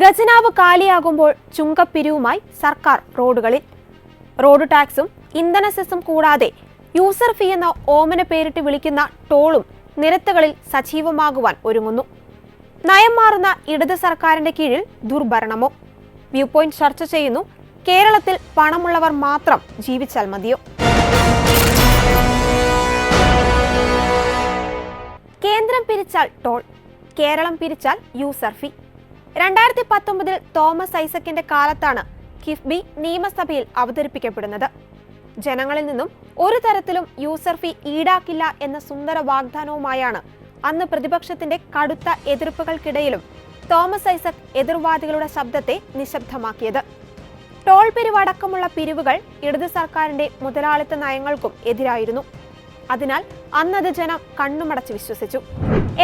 ഖജനാവ് കാലിയാകുമ്പോൾ ചുങ്കപ്പിരിവുമായി സർക്കാർ റോഡുകളിൽ. റോഡ് ടാക്സും ഇന്ധന സെസ്സും കൂടാതെ യൂസർ ഫീ എന്ന ഓമന പേരിട്ട് വിളിക്കുന്ന ടോളും നിരത്തുകളിൽ സജീവമാകുവാൻ ഒരുങ്ങുന്നു. നയം മാറുന്ന ഇടത് സർക്കാരിന്റെ കീഴിൽ ദുർഭരണമോ? വ്യൂ പോയിന്റ് ചർച്ച ചെയ്യുന്നു. കേരളത്തിൽ പണമുള്ളവർ മാത്രം ജീവിച്ചാൽ മതിയോ? കേന്ദ്രം പിരിച്ചാൽ ടോൾ കേരളം പിരിച്ചാൽ യൂസർ ഫീ. രണ്ടായിരത്തി പത്തൊമ്പതിൽ തോമസ് ഐസക്കിന്റെ കാലത്താണ് കിഫ്ബി നിയമസഭയിൽ അവതരിപ്പിക്കപ്പെടുന്നത്. ജനങ്ങളിൽ നിന്നും ഒരു തരത്തിലും യൂസർ ഫീ ഈടാക്കില്ല എന്ന സുന്ദര വാഗ്ദാനവുമായാണ് അന്ന് പ്രതിപക്ഷത്തിന്റെ കടുത്ത എതിർപ്പുകൾക്കിടയിലും തോമസ് ഐസക് എതിർവാദികളുടെ ശബ്ദത്തെ നിശബ്ദമാക്കിയത്. ടോൾ പിരിവടക്കമുള്ള പിരിവുകൾ ഇടതു സർക്കാരിന്റെ മുതലാളിത്ത നയങ്ങൾക്കും എതിരായിരുന്നു. അതിനാൽ അന്നത് ജനം കണ്ണുമടച്ച് വിശ്വസിച്ചു.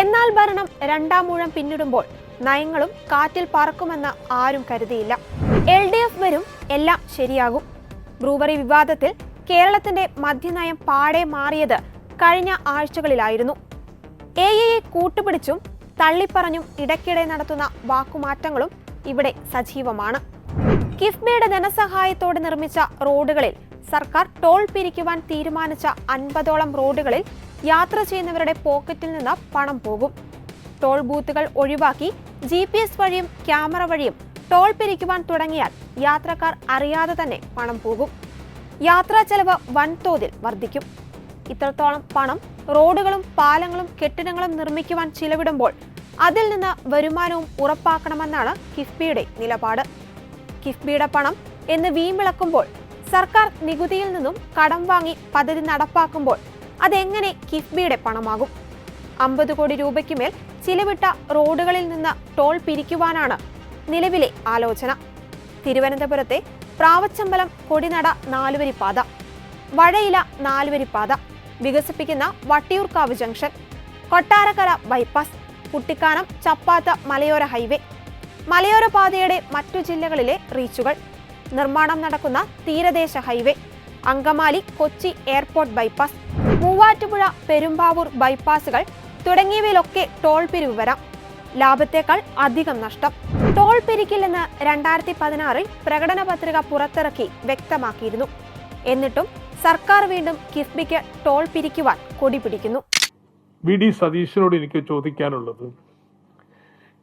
എന്നാൽ ഭരണം രണ്ടാം മൂഴം പിന്നിടുമ്പോൾ നയങ്ങളും കാറ്റിൽ പറക്കുമെന്ന് ആരും കരുതിയില്ല. എൽ ഡി എഫ് വരും എല്ലാം ശരിയാകും. ബ്രൂവറി വിവാദത്തിൽ കേരളത്തിന്റെ മദ്യനയം പാടെ മാറിയത് കഴിഞ്ഞ ആഴ്ചകളിലായിരുന്നു. എ എയെ കൂട്ടുപിടിച്ചും തള്ളിപ്പറഞ്ഞും ഇടയ്ക്കിടെ നടത്തുന്ന വാക്കുമാറ്റങ്ങളും ഇവിടെ സജീവമാണ്. കിഫ്ബിയുടെ ധനസഹായത്തോടെ നിർമ്മിച്ച റോഡുകളിൽ സർക്കാർ ടോൾ പിരിക്കുവാൻ തീരുമാനിച്ച അൻപതോളം റോഡുകളിൽ യാത്ര ചെയ്യുന്നവരുടെ പോക്കറ്റിൽ നിന്ന് പണം പോകും. ടോൾ ബൂത്തുകൾ ഒഴിവാക്കി ജി പി എസ് വഴിയും ക്യാമറ വഴിയും ടോൾ പിരിക്കുവാൻ തുടങ്ങിയാൽ യാത്രക്കാർ അറിയാതെ തന്നെ പണം പോകും. യാത്രാ ചെലവ് വൻതോതിൽ വർദ്ധിക്കും. ഇത്രത്തോളം പണം റോഡുകളും പാലങ്ങളും കെട്ടിടങ്ങളും നിർമ്മിക്കുവാൻ ചിലവിടുമ്പോൾ അതിൽ നിന്ന് വരുമാനവും ഉറപ്പാക്കണമെന്നാണ് കിഫ്ബിയുടെ നിലപാട്. കിഫ്ബിയുടെ പണം എന്ന് വീമ്പിളക്കുമ്പോൾ സർക്കാർ നികുതിയിൽ നിന്നും കടം വാങ്ങി പദ്ധതി നടപ്പാക്കുമ്പോൾ അതെങ്ങനെ കിഫ്ബിയുടെ പണമാകും? അമ്പത് കോടി രൂപയ്ക്ക് മേൽ ചിലവിട്ട റോഡുകളിൽ നിന്ന് ടോൾ പിരിക്കുവാനാണ് നിലവിലെ ആലോചന. തിരുവനന്തപുരത്തെ പ്രാവച്ചമ്പലം കൊടിനട നാലുവരിപ്പാത വഴയില നാലുവരിപ്പാത വികസിപ്പിക്കുന്ന വട്ടിയൂർക്കാവ് ജംഗ്ഷൻ കൊട്ടാരക്കര ബൈപ്പാസ് കുട്ടിക്കാനം ചപ്പാത്ത മലയോര ഹൈവേ മലയോര പാതയുടെ മറ്റു ജില്ലകളിലെ റീച്ചുകൾ നിർമ്മാണം നടക്കുന്ന തീരദേശ highway Angamaly Kochi airport bypass Muvattupuzha Perumbavoor ബൈപ്പാസുകൾ തുടങ്ങിയവയിലൊക്കെ ടോൾ പിരിവ് വരാം. ലാഭത്തേക്കാൾ അധികം നഷ്ടം. ടോൾ പിരിക്കില്ലെന്ന് രണ്ടായിരത്തി പതിനാറിൽ പ്രകടന പത്രിക പുറത്തിറക്കി വ്യക്തമാക്കിയിരുന്നു. എന്നിട്ടും സർക്കാർ വീണ്ടും കിഫ്ബിക്ക് ടോൾ പിരിക്കുവാൻ കൊടി പിടിക്കുന്നു. വി ഡി സതീശനോട് എനിക്ക് ചോദിക്കാനുള്ളത്.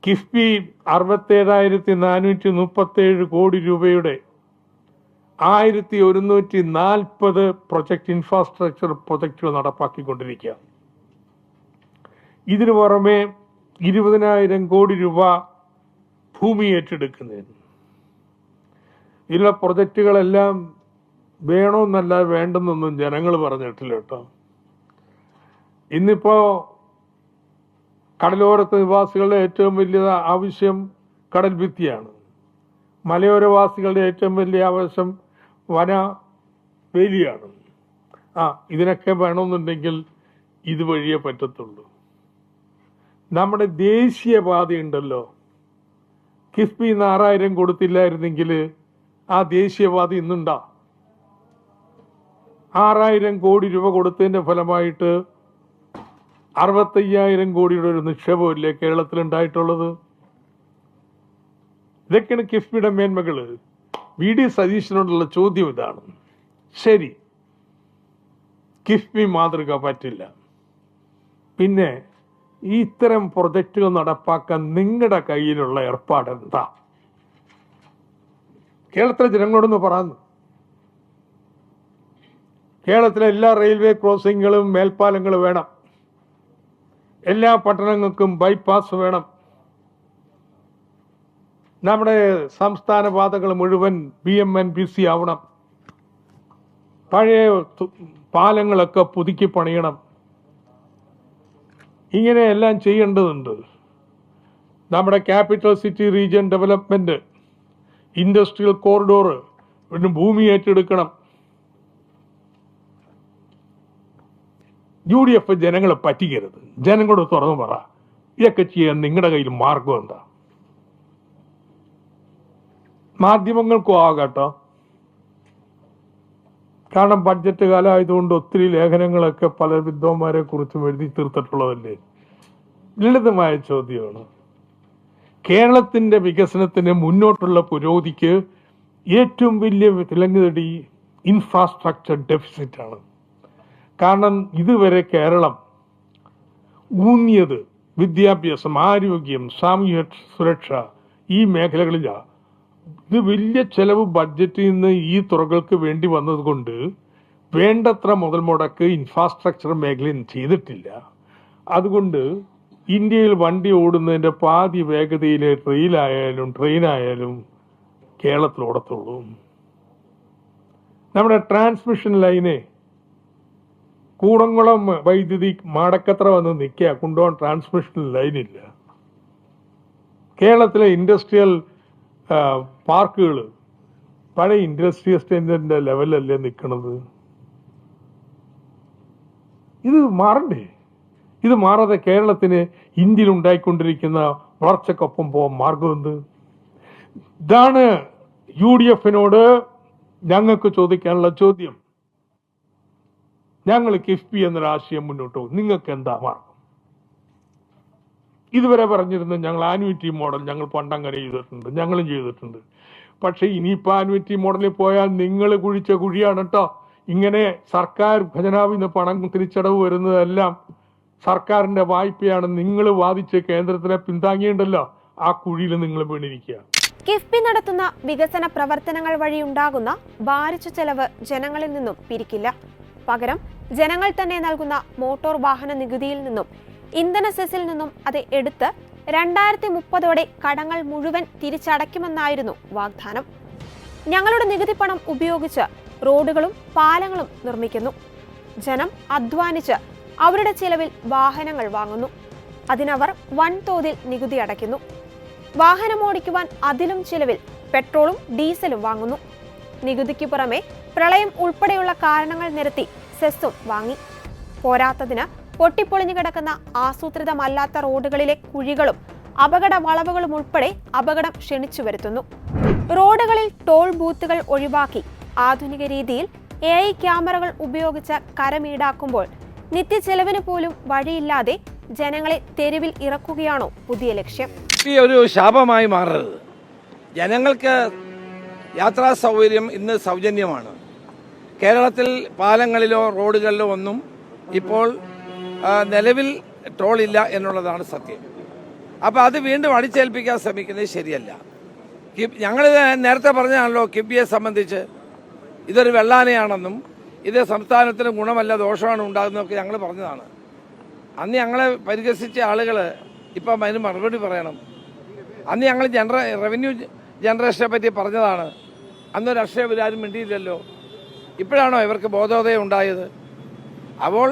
കിഫ്ബി അറുപത്തേഴായിരത്തി നാനൂറ്റി മുപ്പത്തേഴ് കോടി രൂപയുടെ ആയിരത്തി ഒരുന്നൂറ്റി നാൽപ്പത് പ്രൊജക്ട് ഇൻഫ്രാസ്ട്രക്ചർ പ്രൊജക്റ്റുകൾ നടപ്പാക്കിക്കൊണ്ടിരിക്കുക ഇതിനു പുറമെ ഇരുപതിനായിരം കോടി രൂപ ഭൂമി ഏറ്റെടുക്കുന്നതിന്. ഇതിലുള്ള പ്രൊജക്റ്റുകളെല്ലാം വേണമെന്നല്ല വേണ്ടെന്നൊന്നും ജനങ്ങൾ പറഞ്ഞിട്ടില്ല കേട്ടോ. ഇന്നിപ്പോ കടലോരത്ത് നിവാസികളുടെ ഏറ്റവും വലിയ ആവശ്യം കടൽ ഭിത്തിയാണ്. മലയോരവാസികളുടെ ഏറ്റവും വലിയ ആവശ്യം വന വേലിയാണ്. ആ ഇതിനൊക്കെ വേണമെന്നുണ്ടെങ്കിൽ ഇതുവഴിയേ പറ്റത്തുള്ളൂ. നമ്മുടെ ദേശീയപാതയുണ്ടല്ലോ കിഫ്ബി നാറായിരം കൊടുത്തില്ലായിരുന്നെങ്കിൽ ആ ദേശീയപാത ഇന്നുണ്ടാ? ആറായിരം കോടി രൂപ കൊടുത്തതിന്റെ ഫലമായിട്ട് അറുപത്തയ്യായിരം കോടിയുടെ ഒരു നിക്ഷേപമില്ലേ കേരളത്തിൽ ഉണ്ടായിട്ടുള്ളത്? ഇതൊക്കെയാണ് കിഫ്ബിയുടെ മേന്മകൾ വി. ഡി. സതീശനോടുള്ള ചോദ്യം ഇതാണ്. ശരി. കിഫ്ബി മാതൃക പറ്റില്ല. പിന്നെ ഈ ഇത്തരം പ്രൊജക്റ്റുകൾ നടപ്പാക്കാൻ നിങ്ങളുടെ കയ്യിലുള്ള ഏർപ്പാട് എന്താ കേരളത്തിലെ ജനങ്ങളോടൊന്ന് പറയുന്നു. കേരളത്തിലെ എല്ലാ റെയിൽവേ ക്രോസിങ്ങുകളും മേൽപ്പാലങ്ങളും വേണം. എല്ലാ പട്ടണങ്ങൾക്കും ബൈപ്പാസ് വേണം. നമ്മുടെ സംസ്ഥാന പാതകൾ മുഴുവൻ B M N B C ആവണം. പഴയ പാലങ്ങളൊക്കെ പുതുക്കി പണിയണം. ഇങ്ങനെയെല്ലാം ചെയ്യേണ്ടതുണ്ട്. നമ്മുടെ capital city region development industrial corridor പിന്നെ ഭൂമി ഏറ്റെടുക്കണം. യു ഡി എഫ് ജനങ്ങളെ പറ്റിക്കരുത്. ജനങ്ങളോട് തുറന്നു പറ. ഇതൊക്കെ ചെയ്യാൻ നിങ്ങളുടെ കയ്യിൽ മാർഗം എന്താ? മാധ്യമങ്ങൾക്കും ആകട്ടോ കാരണം ബഡ്ജറ്റ് കാലമായതുകൊണ്ട് ഒത്തിരി ലേഖനങ്ങളൊക്കെ പല വിദ്വാന്മാരെ കുറിച്ചും എഴുതി തീർത്തിട്ടുള്ളതല്ലേ? ലളിതമായ ചോദ്യമാണ്. കേരളത്തിന്റെ വികസനത്തിന് മുന്നോട്ടുള്ള പുരോഗതിക്ക് ഏറ്റവും വലിയ വിലങ്ങുതടി ഇൻഫ്രാസ്ട്രക്ചർ ഡെഫിസിറ്റ് ആണ്. കാരണം ഇതുവരെ കേരളം ഊന്നിയത് വിദ്യാഭ്യാസം ആരോഗ്യം സാമൂഹ്യ സുരക്ഷ ഈ മേഖലകളിലാണ്. ഇത് വലിയ ചെലവ് ബഡ്ജറ്റിൽ നിന്ന് ഈ തുറകൾക്ക് വേണ്ടി വന്നതുകൊണ്ട് വേണ്ടത്ര മുതൽ മുടക്ക് ഇൻഫ്രാസ്ട്രക്ചർ മേഖലയിൽ ചെയ്തിട്ടില്ല. അതുകൊണ്ട് ഇന്ത്യയിൽ വണ്ടി ഓടുന്നതിന്റെ പാതി വേഗതയിൽ റെയിലായാലും ട്രെയിനായാലും കേരളത്തിൽ ഓടത്തുള്ളൂ. നമ്മുടെ ട്രാൻസ്മിഷൻ ലൈനെ കൂടംകുളം വൈദ്യുതി മാടക്കത്ര വന്ന് നിൽക്കുക. കൊണ്ടുപോകാൻ ട്രാൻസ്മിഷൻ ലൈനില്ല കേരളത്തിലെ ഇൻഡസ്ട്രിയൽ പാർക്കുകൾ പഴയ ഇൻഡസ്ട്രിയൽ എസ്റ്റേറ്റിന്റെ ലെവലല്ലേ നിൽക്കുന്നത് ഇത് മാറണ്ടേ? ഇത് മാറാതെ കേരളത്തിന് ഇന്ത്യയിൽ ഉണ്ടായിക്കൊണ്ടിരിക്കുന്ന വളർച്ചക്കൊപ്പം പോകാൻ മാർഗമെന്ത് ഇതാണ് യു ഡി എഫിനോട് ഞങ്ങൾക്ക് ചോദിക്കാനുള്ള ചോദ്യം. ഞങ്ങൾ കിഫ്ബി എന്നൊരാശയം മുന്നോട്ട് പോകും. നിങ്ങൾക്ക് എന്താ മാർഗം? ഇതുവരെ പറഞ്ഞിരുന്ന ഞങ്ങൾ ആനുവിറ്റി മോഡൽ ഞങ്ങൾ പണ്ടങ്ങനെ ചെയ്തിട്ടുണ്ട് ഞങ്ങളും ചെയ്തിട്ടുണ്ട്. പക്ഷേ ഇനിയിപ്പോൾ ആനുവിറ്റി മോഡലിൽ പോയാൽ നിങ്ങൾ കുഴിച്ച കുഴിയാണ് കേട്ടോ ഇങ്ങനെ സർക്കാർ ഖജനാവിൽ നിന്ന് പണം തിരിച്ചടവ് വരുന്നതെല്ലാം സർക്കാരിന്റെ വായ്പയാണ് നിങ്ങൾ വാദിച്ച് കേന്ദ്രത്തിനെ പിന്താങ്ങിയുണ്ടല്ലോ. ആ കുഴിയിൽ നിങ്ങൾ വീണിരിക്കുക. കിഫ്ബി നടത്തുന്ന വികസന പ്രവർത്തനങ്ങൾ വഴി ഉണ്ടാകുന്ന ഭാരിച്ച ചെലവ് ജനങ്ങളിൽ നിന്നും പിരിക്കില്ല. പകരം ജനങ്ങൾ തന്നെ നൽകുന്ന മോട്ടോർ വാഹന നികുതിയിൽ നിന്നും ഇന്ധന സെസിൽ നിന്നും അത് എടുത്ത് രണ്ടായിരത്തി മുപ്പതോടെ കടങ്ങൾ മുഴുവൻ തിരിച്ചടയ്ക്കുമെന്നായിരുന്നു വാഗ്ദാനം. ഞങ്ങളുടെ നികുതി പണം ഉപയോഗിച്ച് റോഡുകളും പാലങ്ങളും നിർമ്മിക്കുന്നു. ജനം അധ്വാനിച്ച് അവരുടെ ചിലവിൽ വാഹനങ്ങൾ വാങ്ങുന്നു. അതിനവർ വൻതോതിൽ നികുതി അടയ്ക്കുന്നു. വാഹനമോടിക്കുവാൻ അതിലും ചിലവിൽ പെട്രോളും ഡീസലും വാങ്ങുന്നു. നികുതിക്ക് പുറമെ പ്രളയം ഉൾപ്പെടെയുള്ള കാരണങ്ങൾ നിരത്തി സെസ്സും വാങ്ങി. പോരാത്തതിന് പൊട്ടിപ്പൊളിഞ്ഞു കിടക്കുന്ന ആസൂത്രിതമല്ലാത്ത റോഡുകളിലെ കുഴികളും അപകട വളവുകളും ഉൾപ്പെടെ അപകടം ക്ഷണിച്ചു വരുത്തുന്നു. റോഡുകളിൽ ടോൾ ബൂത്തുകൾ ഒഴിവാക്കി ആധുനിക രീതിയിൽ എ ഐ ക്യാമറകൾ ഉപയോഗിച്ച് കരമീടാക്കുമ്പോൾ നിത്യചെലവിന് പോലും വഴിയില്ലാതെ ജനങ്ങളെ തെരുവിൽ ഇറക്കുകയാണോ പുതിയ ലക്ഷ്യം? ഈ ഒരു ശാപമായി മാറരുത്. ജനങ്ങൾക്ക് യാത്രാ സൗകര്യം ഇന്ന് സൗജന്യമാണ്. കേരളത്തിൽ പാലങ്ങളിലോ റോഡുകളിലോ ഒന്നും ഇപ്പോൾ നിലവിൽ ട്രോൾ ഇല്ല എന്നുള്ളതാണ് സത്യം. അപ്പോൾ അത് വീണ്ടും അടിച്ചേൽപ്പിക്കാൻ ശ്രമിക്കുന്നത് ശരിയല്ല. ഞങ്ങൾ നേരത്തെ പറഞ്ഞാണല്ലോ കിബിയെ സംബന്ധിച്ച് ഇതൊരു വെള്ളാനയാണെന്നും ഇത് സംസ്ഥാനത്തിന് ഗുണമല്ല ദോഷമാണ് ഉണ്ടാകുന്നതൊക്കെ ഞങ്ങൾ പറഞ്ഞതാണ്. അന്ന് ഞങ്ങളെ പരിഹസിച്ച ആളുകൾ ഇപ്പം അതിന് മറുപടി പറയണം. അന്ന് ഞങ്ങൾ ജനറ റവന്യൂ ജനറേഷനെ പറ്റി പറഞ്ഞതാണ്. അന്ന് രാഷ്ട്രീയ ആരും മിണ്ടിയില്ലല്ലോ. ഇപ്പോഴാണോ ഇവർക്ക് ബോധോദയം ഉണ്ടായത്? അപ്പോൾ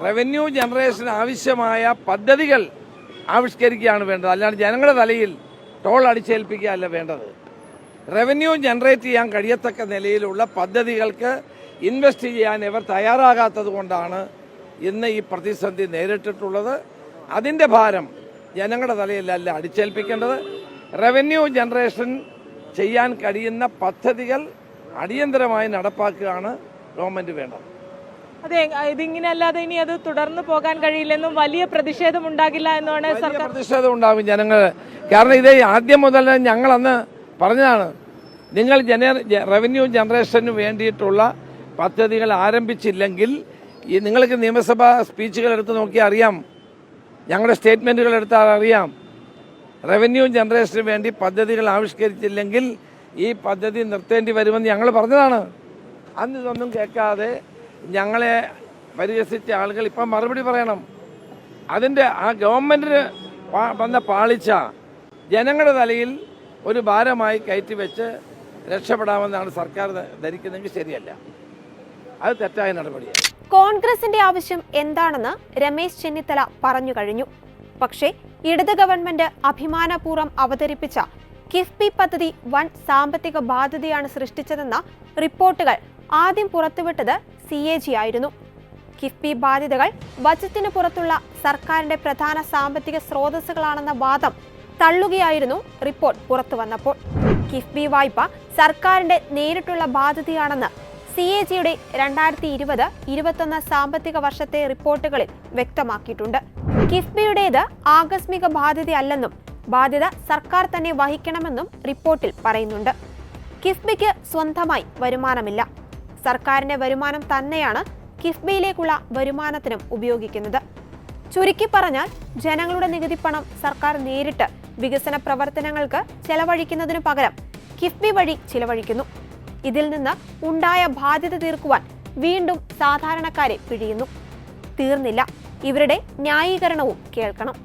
റവന്യൂ ജനറേഷൻ ആവശ്യമായ പദ്ധതികൾ ആവിഷ്കരിക്കുകയാണ് വേണ്ടത്. അല്ലാണ്ട് ജനങ്ങളുടെ തലയിൽ ടോൾ അടിച്ചേൽപ്പിക്കുകയല്ല വേണ്ടത്. റവന്യൂ ജനറേറ്റ് ചെയ്യാൻ കഴിയത്തക്ക നിലയിലുള്ള പദ്ധതികൾക്ക് ഇൻവെസ്റ്റ് ചെയ്യാൻ ഇവർ തയ്യാറാകാത്തത് കൊണ്ടാണ് ഇന്ന് ഈ പ്രതിസന്ധി നേരിട്ടിട്ടുള്ളത്. അതിന്റെ ഭാരം ജനങ്ങളുടെ തലയിലല്ല അടിച്ചേൽപ്പിക്കേണ്ടത്. റവന്യൂ ജനറേഷൻ ചെയ്യാൻ കഴിയുന്ന പദ്ധതികൾ അടിയന്തരമായി നടപ്പാക്കുകയാണ് ഗവൺമെന്റ് വേണ്ടത്. അതെ ഇതിങ്ങനെ അല്ലാതെ ഇനി അത് തുടർന്ന് പോകാൻ കഴിയില്ലെന്നും വലിയ പ്രതിഷേധം ഉണ്ടാകില്ല എന്നാണ് സർക്കാർ പ്രതിഷേധം ഉണ്ടാകും ജനങ്ങൾ. കാരണം ഇത് ആദ്യം മുതൽ ഞങ്ങൾ അന്ന് പറഞ്ഞതാണ് നിങ്ങൾ ജന റവന്യൂ ജനറേഷന് വേണ്ടിയിട്ടുള്ള പദ്ധതികൾ ആരംഭിച്ചില്ലെങ്കിൽ ഈ നിങ്ങൾക്ക് നിയമസഭാ സ്പീച്ചുകൾ എടുത്ത് നോക്കിയാൽ അറിയാം. ഞങ്ങളുടെ സ്റ്റേറ്റ്മെന്റുകൾ എടുത്താൽ അറിയാം. റവന്യൂ ജനറേഷന് വേണ്ടി പദ്ധതികൾ ആവിഷ്കരിച്ചില്ലെങ്കിൽ ഈ പദ്ധതി നിർത്തേണ്ടി വരുമെന്ന് ഞങ്ങൾ പറഞ്ഞതാണ്. അന്ന് ഇതൊന്നും കേൾക്കാതെ ഞങ്ങളെ പരിഹസിച്ച ആളുകൾ ഇപ്പം മറുപടി പറയണം. അതിന്റെ ആ ഗവൺമെന്റിന് വന്ന പാളിച്ച ജനങ്ങളുടെ തലയിൽ ഒരു ഭാരമായി കയറ്റി വെച്ച് രക്ഷപ്പെടാമെന്നാണ് സർക്കാർ ധരിക്കുന്നെങ്കിൽ ശരിയല്ല. അത് തെറ്റായ നടപടിയാണ്. കോൺഗ്രസിന്റെ ആവശ്യം എന്താണെന്ന് രമേശ് ചെന്നിത്തല പറഞ്ഞു കഴിഞ്ഞു. പക്ഷേ ഇടത് ഗവൺമെന്റ് അഭിമാനപൂർവം അവതരിപ്പിച്ച കിഫ്ബി പദ്ധതി വൻ സാമ്പത്തിക ബാധ്യതയാണ് സൃഷ്ടിച്ചതെന്ന റിപ്പോർട്ടുകൾ ആദ്യം പുറത്തുവിട്ടത് സി എ ജി ആയിരുന്നു. കിഫ്ബി ബാധ്യതകൾ ബജറ്റിന് പുറത്തുള്ള സർക്കാരിന്റെ പ്രധാന സാമ്പത്തിക സ്രോതസ്സുകളാണെന്ന വാദം തള്ളുകയായിരുന്നു റിപ്പോർട്ട് പുറത്തു വന്നപ്പോൾ. കിഫ്ബി വായ്പ സർക്കാരിന്റെ നേരിട്ടുള്ള ബാധ്യതയാണെന്ന് സി എ ജിയുടെ രണ്ടായിരത്തി ഇരുപത് ഇരുപത്തൊന്ന് സാമ്പത്തിക വർഷത്തെ റിപ്പോർട്ടുകളിൽ വ്യക്തമാക്കിയിട്ടുണ്ട്. കിഫ്ബിയുടേത് ആകസ്മിക ബാധ്യതയല്ലെന്നും ബാധ്യത സർക്കാർ തന്നെ വഹിക്കണമെന്നും റിപ്പോർട്ടിൽ പറയുന്നുണ്ട്. കിഫ്ബിക്ക് സ്വന്തമായി വരുമാനമില്ല. സർക്കാരിന്റെ വരുമാനം തന്നെയാണ് കിഫ്ബിയിലേക്കുള്ള വരുമാനത്തിനും ഉപയോഗിക്കുന്നത്. ചുരുക്കി പറഞ്ഞാൽ ജനങ്ങളുടെ നികുതി പണം സർക്കാർ നേരിട്ട് വികസന പ്രവർത്തനങ്ങൾക്ക് ചെലവഴിക്കുന്നതിനു പകരം കിഫ്ബി വഴി ചിലവഴിക്കുന്നു. ഇതിൽ നിന്ന് ഉണ്ടായ ബാധ്യത തീർക്കുവാൻ വീണ്ടും സാധാരണക്കാരെ പിഴിയുന്നു. തീർന്നില്ല. ഇവരുടെ ന്യായീകരണവും കേൾക്കണം.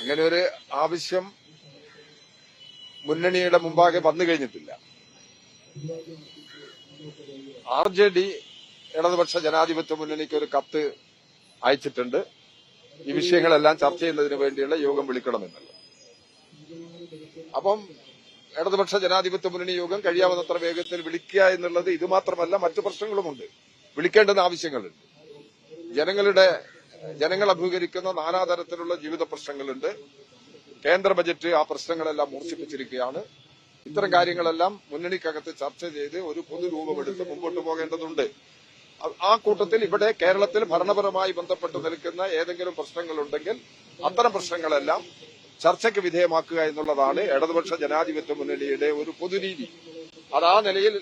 അങ്ങനെ ഒരു ആവശ്യം മുന്നണിയുടെ മുമ്പാകെ വന്നു കഴിഞ്ഞിട്ടില്ല. ആർ ജെ ഡി ഇടതുപക്ഷ ജനാധിപത്യ മുന്നണിക്ക് ഒരു കത്ത് അയച്ചിട്ടുണ്ട്. ഈ വിഷയങ്ങളെല്ലാം ചർച്ച ചെയ്യുന്നതിന് വേണ്ടിയുള്ള യോഗം വിളിക്കണമെന്നുള്ളത് അപ്പം ഇടതുപക്ഷ ജനാധിപത്യ മുന്നണി യോഗം കഴിയാവുന്നത്ര വേഗത്തിൽ വിളിക്കുക എന്നുള്ളത് ഇത് മാത്രമല്ല മറ്റു പ്രശ്നങ്ങളുമുണ്ട്. വിളിക്കേണ്ടുന്ന ആവശ്യങ്ങളുണ്ട്. ജനങ്ങളുടെ ജനങ്ങൾ അഭിമുഖീകരിക്കുന്ന നാനാതരത്തിലുള്ള ജീവിത പ്രശ്നങ്ങളുണ്ട്. കേന്ദ്ര ബജറ്റ് ആ പ്രശ്നങ്ങളെല്ലാം മൂർച്ഛിപ്പിച്ചിരിക്കുകയാണ്. ഇത്തരം കാര്യങ്ങളെല്ലാം മുന്നണിക്കകത്ത് ചർച്ച ചെയ്ത് ഒരു പൊതുരൂപമെടുത്ത് മുമ്പോട്ട് പോകേണ്ടതുണ്ട്. ആ കൂട്ടത്തിൽ ഇവിടെ കേരളത്തിൽ ഭരണപരമായി ബന്ധപ്പെട്ട് നിൽക്കുന്ന ഏതെങ്കിലും പ്രശ്നങ്ങളുണ്ടെങ്കിൽ അത്തരം പ്രശ്നങ്ങളെല്ലാം ചർച്ചയ്ക്ക് വിധേയമാക്കുക എന്നുള്ളതാണ് ഇടതുപക്ഷ ജനാധിപത്യ മുന്നണിയുടെ ഒരു പൊതുരീതി അത് ആ നിലയിൽ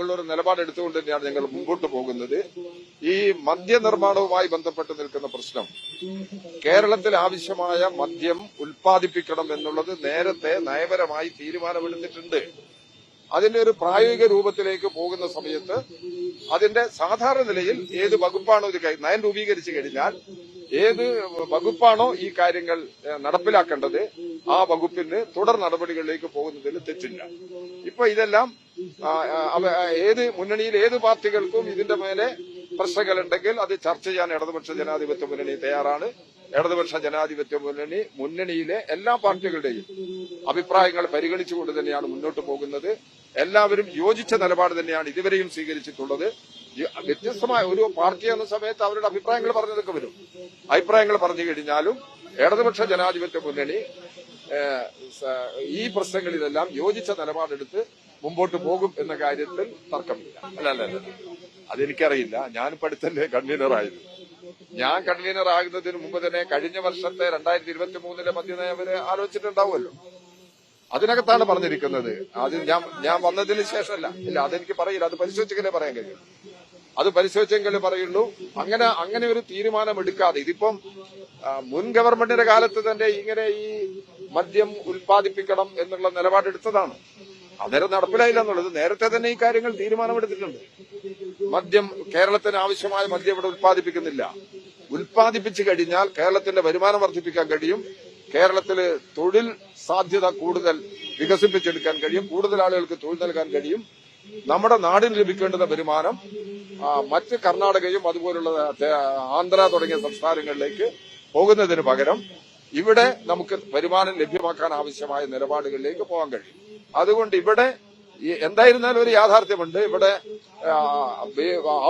ഉള്ള ഒരു നിലപാടെടുത്തുകൊണ്ട് തന്നെയാണ് ഞങ്ങൾ മുമ്പോട്ട് പോകുന്നത്. ഈ മദ്യനിർമ്മാണവുമായി ബന്ധപ്പെട്ട് നിൽക്കുന്ന പ്രശ്നം. കേരളത്തിൽ ആവശ്യമായ മദ്യം ഉൽപ്പാദിപ്പിക്കണം എന്നുള്ളത് നേരത്തെ നയപരമായി തീരുമാനമെടുത്തിട്ടുണ്ട്. അതിന്റെ ഒരു പ്രായോഗിക രൂപത്തിലേക്ക് പോകുന്ന സമയത്ത് അതിന്റെ സാധാരണ നിലയിൽ ഏത് വകുപ്പാണോ ഇത് നയം രൂപീകരിച്ചു കഴിഞ്ഞാൽ ഏത് വകുപ്പാണോ ഈ കാര്യങ്ങൾ നടപ്പിലാക്കേണ്ടത് ആ വകുപ്പിന് തുടർ നടപടികളിലേക്ക് പോകുന്നതിൽ തെറ്റില്ല. ഇപ്പൊ ഇതെല്ലാം ഏത് മുന്നണിയിൽ ഏത് പാർട്ടികൾക്കും ഇതിന്റെ മേലെ പ്രശ്നങ്ങളുണ്ടെങ്കിൽ അത് ചർച്ച ചെയ്യാൻ ഇടതുപക്ഷ ജനാധിപത്യ മുന്നണി തയ്യാറാണ്. ഇടതുപക്ഷ ജനാധിപത്യ മുന്നണി മുന്നണിയിലെ എല്ലാ പാർട്ടികളുടെയും അഭിപ്രായങ്ങൾ പരിഗണിച്ചുകൊണ്ട് തന്നെയാണ് മുന്നോട്ട് പോകുന്നത്. എല്ലാവരും യോജിച്ച നിലപാട് തന്നെയാണ് ഇതുവരെയും സ്വീകരിച്ചിട്ടുള്ളത്. വ്യത്യസ്തമായ ഒരു പാർട്ടി എന്ന സമയത്ത് അവരുടെ അഭിപ്രായങ്ങൾ പറഞ്ഞതൊക്കെ വരും. അഭിപ്രായങ്ങൾ പറഞ്ഞു കഴിഞ്ഞാലും ഇടതുപക്ഷ ജനാധിപത്യ മുന്നണി ഈ പ്രശ്നങ്ങളിലെല്ലാം യോജിച്ച നിലപാടെടുത്ത് മുമ്പോട്ട് പോകും എന്ന കാര്യത്തിൽ തർക്കമില്ല. അല്ല അല്ല. അതെനിക്കറിയില്ല. ഞാനിപ്പോ കൺവീനർ ആയിരുന്നു. ഞാൻ കൺവീനർ ആകുന്നതിന് മുമ്പ് തന്നെ കഴിഞ്ഞ വർഷത്തെ രണ്ടായിരത്തി ഇരുപത്തി മൂന്നിലെ മദ്യനയം ആലോചിച്ചിട്ടുണ്ടാവുമല്ലോ. അതിനകത്താണ് പറഞ്ഞിരിക്കുന്നത്. അത് ഞാൻ ഞാൻ വന്നതിന് ശേഷമല്ല. ഇല്ല അതെനിക്ക് പറയില്ല. അത് പരിശോധിച്ചെങ്കിലേ പറയാൻ കഴിയും. അത് പരിശോധിച്ചെങ്കിലേ പറയുള്ളൂ. അങ്ങനെ അങ്ങനെ ഒരു തീരുമാനം എടുക്കാതെ ഇതിപ്പം മുൻ ഗവൺമെന്റിന്റെ കാലത്ത് തന്നെ ഇങ്ങനെ ഈ മദ്യം ഉൽപ്പാദിപ്പിക്കണം എന്നുള്ള നിലപാടെടുത്തതാണ്. അന്നേരം നടപ്പിലായില്ല എന്നുള്ളത് നേരത്തെ തന്നെ ഈ കാര്യങ്ങൾ തീരുമാനമെടുത്തിട്ടുണ്ട്. മദ്യം കേരളത്തിന് ആവശ്യമായ മദ്യം ഇവിടെ ഉൽപ്പാദിപ്പിക്കുന്നില്ല. ഉൽപ്പാദിപ്പിച്ചു കഴിഞ്ഞാൽ കേരളത്തിന്റെ വരുമാനം വർദ്ധിപ്പിക്കാൻ കഴിയും. കേരളത്തിൽ തൊഴിൽ സാധ്യത കൂടുതൽ വികസിപ്പിച്ചെടുക്കാൻ കഴിയും. കൂടുതൽ ആളുകൾക്ക് തൊഴിൽ നൽകാൻ കഴിയും. നമ്മുടെ നാടിന് ലഭിക്കേണ്ടുന്ന വരുമാനം മറ്റ് കർണാടകയും അതുപോലുള്ള ആന്ധ്ര തുടങ്ങിയ സംസ്ഥാനങ്ങളിലേക്ക് പോകുന്നതിന് പകരം ഇവിടെ നമുക്ക് വരുമാനം ലഭ്യമാക്കാൻ ആവശ്യമായ നിലപാടുകളിലേക്ക് പോകാൻ കഴിയും. അതുകൊണ്ട് ഇവിടെ എന്തായിരുന്നാലും ഒരു യാഥാർത്ഥ്യമുണ്ട്. ഇവിടെ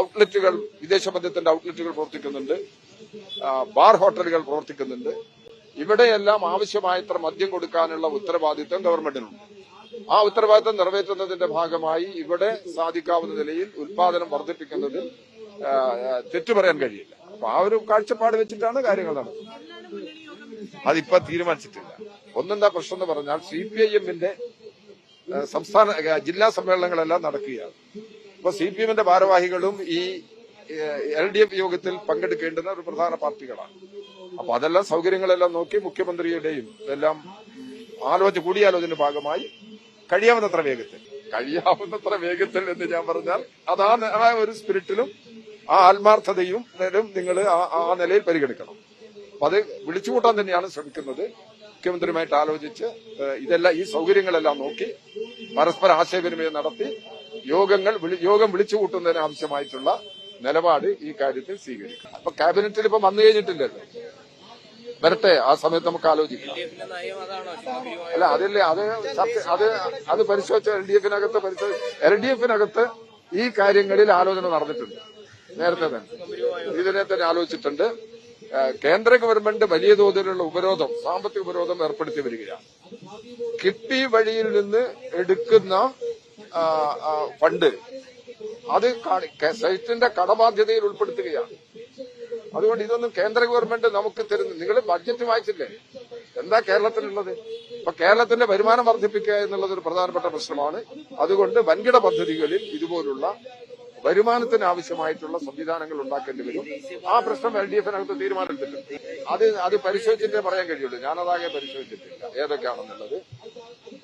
ഔട്ട്ലെറ്റുകൾ വിദേശ മദ്യത്തിന്റെ ഔട്ട്ലെറ്റുകൾ പ്രവർത്തിക്കുന്നുണ്ട്. ബാർ ഹോട്ടലുകൾ പ്രവർത്തിക്കുന്നുണ്ട്. ഇവിടെയെല്ലാം ആവശ്യമായത്ര മദ്യം കൊടുക്കാനുള്ള ഉത്തരവാദിത്വം ഗവൺമെന്റിനുണ്ട്. ആ ഉത്തരവാദിത്വം നിറവേറ്റുന്നതിന്റെ ഭാഗമായി ഇവിടെ സാധിക്കാവുന്ന നിലയിൽ ഉത്പാദനം വർദ്ധിപ്പിക്കുന്നതിൽ തെറ്റു പറയാൻ കഴിയില്ല. അപ്പൊ ആ ഒരു കാഴ്ചപ്പാട് വെച്ചിട്ടാണ് കാര്യങ്ങൾ നടക്കുന്നത്. അതിപ്പോ തീരുമാനിച്ചിട്ടില്ല. ഒന്നെന്താ പ്രശ്നം എന്ന് പറഞ്ഞാൽ സി പി ഐ എമ്മിന്റെ സംസ്ഥാന ജില്ലാ സമ്മേളനങ്ങളെല്ലാം നടക്കുകയാണ്. അപ്പോൾ സി പി എമ്മിന്റെ ഭാരവാഹികളും ഈ എൽ ഡി എഫ് യോഗത്തിൽ പങ്കെടുക്കേണ്ടുന്ന ഒരു പ്രധാന പാർട്ടികളാണ്. അപ്പൊ അതെല്ലാം സൗകര്യങ്ങളെല്ലാം നോക്കി മുഖ്യമന്ത്രിയുടെയും ഇതെല്ലാം ആലോചന കൂടിയാലോചന ഭാഗമായി കഴിയാവുന്നത്ര വേഗത്തിൽ. കഴിയാവുന്നത്ര വേഗത്തിൽ എന്ന് ഞാൻ പറഞ്ഞാൽ അത് ആ ആ ഒരു സ്പിരിറ്റിലും ആ ആത്മാർത്ഥതയും നിങ്ങൾ ആ നിലയിൽ പരിഗണിക്കണം. അപ്പൊ അത് വിളിച്ചുകൂട്ടാൻ തന്നെയാണ് ശ്രമിക്കുന്നത്. മുഖ്യമന്ത്രിയുമായിട്ട് ആലോചിച്ച് ഇതെല്ലാം ഈ സൗകര്യങ്ങളെല്ലാം നോക്കി പരസ്പര ആശയവിനിമയം നടത്തി യോഗങ്ങൾ യോഗം വിളിച്ചു കൂട്ടുന്നതിന് ആവശ്യമായിട്ടുള്ള നിലപാട് ഈ കാര്യത്തിൽ സ്വീകരിക്കും. അപ്പൊ ക്യാബിനറ്റിൽ ഇപ്പൊ വന്നു കഴിഞ്ഞിട്ടില്ലല്ലോ വരട്ടെ ആ സമയത്ത് നമുക്ക് ആലോചിക്കാം. അല്ല അതില്ലേ അത് അത് അത് പരിശോധിച്ച എൽ ഡി എഫിനകത്ത് എൽ ഡി എഫിനകത്ത് ഈ കാര്യങ്ങളിൽ ആലോചന നടന്നിട്ടുണ്ട്. നേരത്തെ തന്നെ. ഇതിനെ തന്നെ ആലോചിച്ചിട്ടുണ്ട്. കേന്ദ്ര ഗവൺമെന്റ് വലിയ തോതിലുള്ള ഉപരോധം സാമ്പത്തിക ഉപരോധം ഏർപ്പെടുത്തി വരികയാണ്. കിട്ടി വഴിയിൽ നിന്ന് എടുക്കുന്ന ഫണ്ട് അത് സൈറ്റിന്റെ കടബാധ്യതയിൽ ഉൾപ്പെടുത്തുകയാണ്. അതുകൊണ്ട് ഇതൊന്നും കേന്ദ്ര ഗവൺമെന്റ് നമുക്ക് തരുന്നു നിങ്ങൾ ബഡ്ജറ്റ് വായിച്ചില്ലേ? എന്താ കേരളത്തിലുള്ളത്? ഇപ്പൊ കേരളത്തിന്റെ വരുമാനം വർദ്ധിപ്പിക്കുക എന്നുള്ളത് ഒരു പ്രധാനപ്പെട്ട പ്രശ്നമാണ്. അതുകൊണ്ട് വൻകിട പദ്ധതികളിൽ ഇതുപോലുള്ള വരുമാനത്തിന് ആവശ്യമായിട്ടുള്ള സംവിധാനങ്ങൾ ഉണ്ടാക്കേണ്ടി വരും. ആ പ്രശ്നം എൽ ഡി എഫിനകത്ത് തീരുമാനമെടുത്തിട്ടുണ്ട്. അത് അത് പരിശോധിച്ചിട്ടേ പറയാൻ കഴിയുള്ളൂ. ഞാനതാകെ പരിശോധിച്ചിട്ടില്ല. ഏതൊക്കെയാണെന്നുള്ളത്.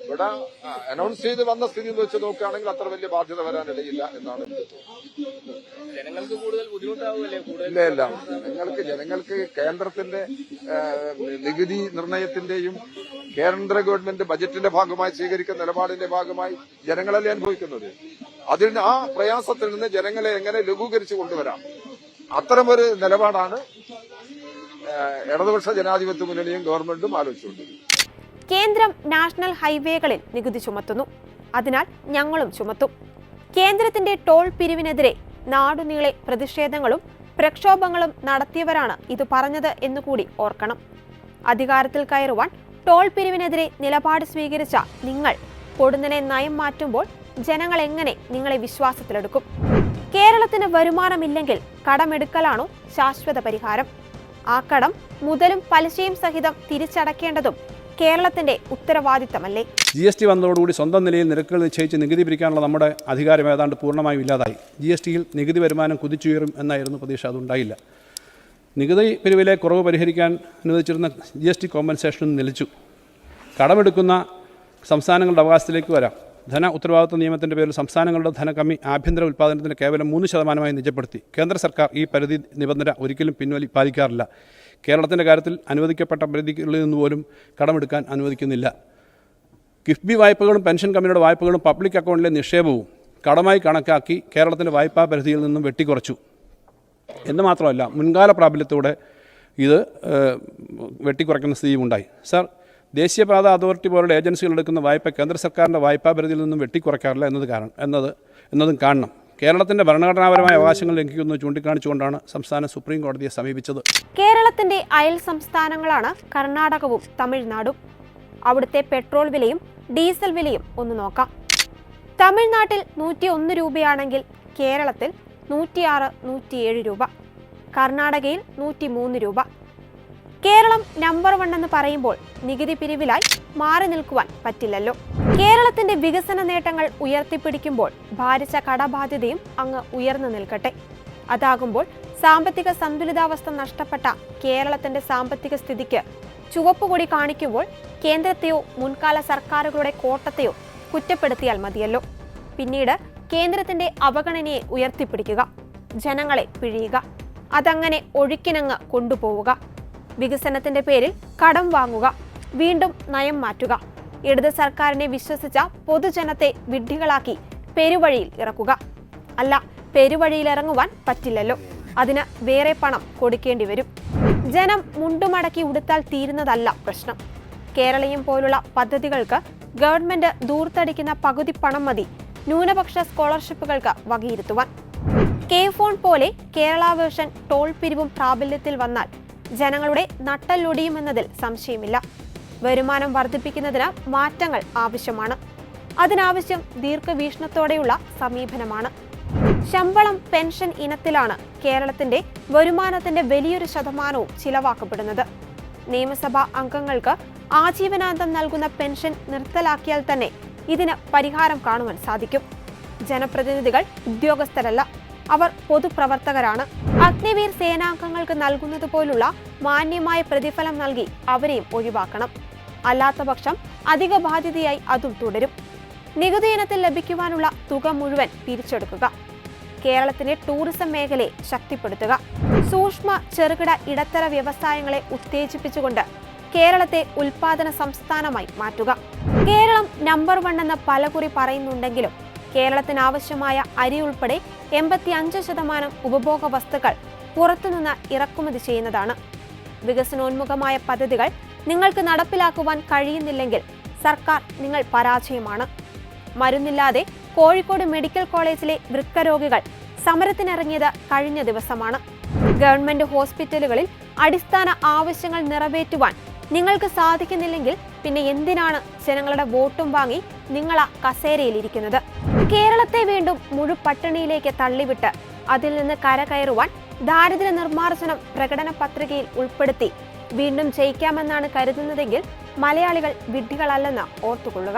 ഇവിടെ അനൗൺസ് ചെയ്ത് വന്ന സ്ഥിതി വെച്ച് നോക്കുകയാണെങ്കിൽ അത്ര വലിയ ബാധ്യത വരാനിടയില്ല എന്നാണ് ജനങ്ങൾക്ക് കൂടുതൽ ഇല്ല ഇല്ല. ജനങ്ങൾക്ക് ജനങ്ങൾക്ക് കേന്ദ്രത്തിന്റെ നികുതി നിർണയത്തിന്റെയും കേന്ദ്ര ഗവൺമെന്റ് ബജറ്റിന്റെ ഭാഗമായി സ്വീകരിക്കുന്ന നിലപാടിന്റെ ഭാഗമായി ജനങ്ങളല്ലേ അനുഭവിക്കുന്നത്? അതിന് ആ പ്രയാസത്തിൽ നിന്ന് ജനങ്ങളെ എങ്ങനെ ലഘൂകരിച്ചു കൊണ്ടുവരാം? അത്തരമൊരു നിലപാടാണ് ഇടതുപക്ഷ ജനാധിപത്യ മുന്നണിയും ഗവൺമെന്റും ആലോചിച്ചുകൊണ്ടിരിക്കുന്നത്. കേന്ദ്രം നാഷണൽ ഹൈവേകളിൽ നികുതി ചുമത്തുന്നു. അതിനാൽ ഞങ്ങളും ചുമത്തും. കേന്ദ്രത്തിന്റെ ടോൾ പിരിവിനെതിരെ നാടുനീളെ പ്രതിഷേധങ്ങളും പ്രക്ഷോഭങ്ങളും നടത്തിയവരാണ് ഇത് പറഞ്ഞത് എന്നുകൂടി ഓർക്കണം. അധികാരത്തിൽ കയറുവാൻ ടോൾ പിരിവിനെതിരെ നിലപാട് സ്വീകരിച്ച നിങ്ങൾ കൊടുന്നനെ നയം മാറ്റുമ്പോൾ ജനങ്ങൾ എങ്ങനെ നിങ്ങളെ വിശ്വാസത്തിലെടുക്കും? കേരളത്തിന് വരുമാനമില്ലെങ്കിൽ കടമെടുക്കലാണോ ശാശ്വത പരിഹാരം? ആ കടം മുതലും പലിശയും സഹിതം തിരിച്ചടക്കേണ്ടതും കേരളത്തിന്റെ ഉത്തരവാദിത്തമല്ലേ? ജി എസ് ടി വന്നതോടുകൂടി സ്വന്തം നിലയിൽ നിരക്കുകൾ നിശ്ചയിച്ച് നികുതി പിരിക്കാനുള്ള നമ്മുടെ അധികാരം ഏതാണ്ട് പൂർണമായും ഇല്ലാതായി. ജി എസ് ടിയിൽ നികുതി വരുമാനം കുതിച്ചുയരും എന്നായിരുന്നു പ്രതീക്ഷ. അതുണ്ടായില്ല. നികുതി പിരിവിലെ കുറവ് പരിഹരിക്കാൻ അനുവദിച്ചിരുന്ന ജി എസ് ടി കോമ്പൻസേഷനും നിലച്ചു. കടമെടുക്കുന്ന സംസ്ഥാനങ്ങളുടെ അവകാശത്തിലേക്ക് വരാം. ധന ഉത്തരവാദിത്വ നിയമത്തിന്റെ പേരിൽ സംസ്ഥാനങ്ങളുടെ ധനകമ്മി ആഭ്യന്തര ഉൽപ്പാദനത്തിന് കേവലം മൂന്ന് ശതമാനമായി നിജപ്പെടുത്തി. കേന്ദ്ര സർക്കാർ ഈ പരിധി നിബന്ധന ഒരിക്കലും പിൻവലി പാലിക്കാറില്ല. കേരളത്തിന്റെ കാര്യത്തിൽ അനുവദിക്കപ്പെട്ട പരിധികളിൽ നിന്ന് പോലും കടമെടുക്കാൻ അനുവദിക്കുന്നില്ല. കിഫ്ബി വായ്പകളും പെൻഷൻ കമ്പനിയുടെ വായ്പകളും പബ്ലിക് അക്കൗണ്ടിലെ നിക്ഷേപവും കടമായി കണക്കാക്കി കേരളത്തിന്റെ വായ്പാ പരിധിയിൽ നിന്നും വെട്ടിക്കുറച്ചു. എന്ന് മാത്രമല്ല മുൻകാല പ്രാബല്യത്തോടെ ഇത് വെട്ടിക്കുറയ്ക്കുന്ന സ്ഥിതിയും ഉണ്ടായി സാർ ദേശീയപാത അതോറിറ്റി പോലുള്ള ഏജൻസികൾ എടുക്കുന്ന വായ്പ കേന്ദ്ര സർക്കാരിന്റെ വായ്പാ പരിധിയിൽ നിന്നും വെട്ടിക്കുറയ്ക്കാറില്ല എന്നത് കാരണം എന്നത് എന്നതും കാണണം. കേരളത്തിന്റെ ഭരണഘടനാപരമായ അവകാശങ്ങൾ ലംഘിക്കുന്നത് ചൂണ്ടിക്കാണിച്ചുകൊണ്ടാണ് സംസ്ഥാന സുപ്രീം കോടതിയെ സമീപിച്ചത്. കേരളത്തിന്റെ അയൽ സംസ്ഥാനങ്ങളാണ് കർണാടകവും തമിഴ്നാടും. അവിടുത്തെ പെട്രോൾ വിലയും ഡീസൽ വിലയും ഒന്ന് നോക്കാം. തമിഴ്നാട്ടിൽ നൂറ്റി ഒന്ന് രൂപയാണെങ്കിൽ കേരളത്തിൽ നൂറ്റിയാറ് നൂറ്റിയേഴ് രൂപ. കർണാടകയിൽ നൂറ്റി മൂന്ന് രൂപ. കേരളം നമ്പർ വൺ എന്ന് പറയുമ്പോൾ നികുതി പിരിവിലായി മാറി നിൽക്കുവാൻ പറ്റില്ലല്ലോ. കേരളത്തിന്റെ വികസന നേട്ടങ്ങൾ ഉയർത്തിപ്പിടിക്കുമ്പോൾ ഭാരിച്ച കടബാധ്യതയും അങ്ങ് ഉയർന്നു നിൽക്കട്ടെ. അതാകുമ്പോൾ സാമ്പത്തിക സന്തുലിതാവസ്ഥ നഷ്ടപ്പെട്ട കേരളത്തിന്റെ സാമ്പത്തിക സ്ഥിതിക്ക് ചുവപ്പുകൊടി കാണിക്കുമ്പോൾ കേന്ദ്രത്തെയോ മുൻകാല സർക്കാരുകളുടെ കോട്ടത്തെയോ കുറ്റപ്പെടുത്തിയാൽ മതിയല്ലോ. പിന്നീട് കേന്ദ്രത്തിന്റെ അവഗണനയെ ഉയർത്തിപ്പിടിക്കുക ജനങ്ങളെ പിഴിയുക അതങ്ങനെ ഒഴുക്കിനങ്ങ് കൊണ്ടുപോവുക. വികസനത്തിന്റെ പേരിൽ കടം വാങ്ങുക വീണ്ടും നയം മാറ്റുക. ഇടത് സർക്കാരിനെ വിശ്വസിച്ച പൊതുജനത്തെ വിഡ്ഢികളാക്കി പെരുവഴിയിൽ ഇറക്കുക. അല്ല പെരുവഴിയിൽ ഇറങ്ങുവാൻ പറ്റില്ലല്ലോ. അതിന് വേറെ പണം കൊടുക്കേണ്ടി വരും. ജനം മുണ്ടുമടക്കി ഉടുത്താൽ തീരുന്നതല്ല പ്രശ്നം. കേരളീയം പോലുള്ള പദ്ധതികൾക്ക് ഗവൺമെന്റ് ദൂർത്തടിക്കുന്ന പകുതി പണം മതി ന്യൂനപക്ഷ സ്കോളർഷിപ്പുകൾക്ക് വകയിരുത്തുവാൻ. കെ ഫോൺ പോലെ കേരള വേർഷൻ ടോൾ പിരിവും പ്രാബല്യത്തിൽ വന്നാൽ ജനങ്ങളുടെ നട്ടല്ലൊടിയുമെന്നതിൽ സംശയമില്ല. വരുമാനം വർദ്ധിപ്പിക്കുന്നതിന് മാറ്റങ്ങൾ ആവശ്യമാണ്. അതിനാവശ്യം ദീർഘവീക്ഷണത്തോടെയുള്ള സമീപനമാണ്. ശമ്പളം പെൻഷൻ ഇനത്തിലാണ് കേരളത്തിന്റെ വരുമാനത്തിന്റെ വലിയൊരു ശതമാനവും ചിലവാക്കപ്പെടുന്നത്. നിയമസഭാ അംഗങ്ങൾക്ക് ആജീവനാന്തം നൽകുന്ന പെൻഷൻ നിർത്തലാക്കിയാൽ തന്നെ ഇതിന് പരിഹാരം കാണുവാൻ സാധിക്കും. ജനപ്രതിനിധികൾ ഉദ്യോഗസ്ഥരല്ല. അവർ പൊതുപ്രവർത്തകരാണ്. അഗ്നിവീർ സേനാംഗങ്ങൾക്ക് നൽകുന്നത് പോലുള്ള മാന്യമായ പ്രതിഫലം നൽകി അവരെയും ഒഴിവാക്കണം. അല്ലാത്തപക്ഷം അധിക ബാധ്യതയായി അതും തുടരും. നികുതി ഇനത്തിൽ ലഭിക്കുവാനുള്ള തുക മുഴുവൻ പിരിച്ചെടുക്കുക. കേരളത്തിന്റെ ടൂറിസം മേഖലയെ ശക്തിപ്പെടുത്തുക. സൂക്ഷ്മ ചെറുകിട ഇടത്തര വ്യവസായങ്ങളെ ഉത്തേജിപ്പിച്ചുകൊണ്ട് കേരളത്തെ ഉൽപാദന സംസ്ഥാനമായി മാറ്റുക. കേരളം നമ്പർ വൺ എന്ന് പലകുറി പറയുന്നുണ്ടെങ്കിലും കേരളത്തിന് ആവശ്യമായ അരി ഉൾപ്പെടെ എൺപത്തി അഞ്ച് ശതമാനം ഉപഭോഗ വസ്തുക്കൾ പുറത്തുനിന്ന് ഇറക്കുമതി ചെയ്യുന്നതാണ്. വികസനോന്മുഖമായ പദ്ധതികൾ നിങ്ങൾക്ക് നടപ്പിലാക്കുവാൻ കഴിയുന്നില്ലെങ്കിൽ സർക്കാർ നിങ്ങൾ പരാജയമാണ്. മരുന്നില്ലാതെ കോഴിക്കോട് മെഡിക്കൽ കോളേജിലെ വൃക്കരോഗികൾ സമരത്തിനിറങ്ങിയത് കഴിഞ്ഞ ദിവസമാണ്. ഗവൺമെന്റ് ഹോസ്പിറ്റലുകളിൽ അടിസ്ഥാന ആവശ്യങ്ങൾ നിറവേറ്റുവാൻ നിങ്ങൾക്ക് സാധിക്കുന്നില്ലെങ്കിൽ പിന്നെ എന്തിനാണ് ജനങ്ങളുടെ വോട്ടും വാങ്ങി നിങ്ങൾ ആ കസേരയിലിരിക്കുന്നത്? കേരളത്തെ വീണ്ടും മുഴുപട്ടിണിയിലേക്ക് തള്ളിവിട്ട് അതിൽ നിന്ന് കരകയറുവാൻ ദാരിദ്ര്യ നിർമ്മാർജനം പ്രകടന പത്രികയിൽ ഉൾപ്പെടുത്തി. വീണ്ടും ജയിക്കാമെന്നാണ് കരുതുന്നതെങ്കിൽ മലയാളികൾ വിഡ്ഢികളല്ലെന്ന് ഓർത്തുകൊള്ളുക.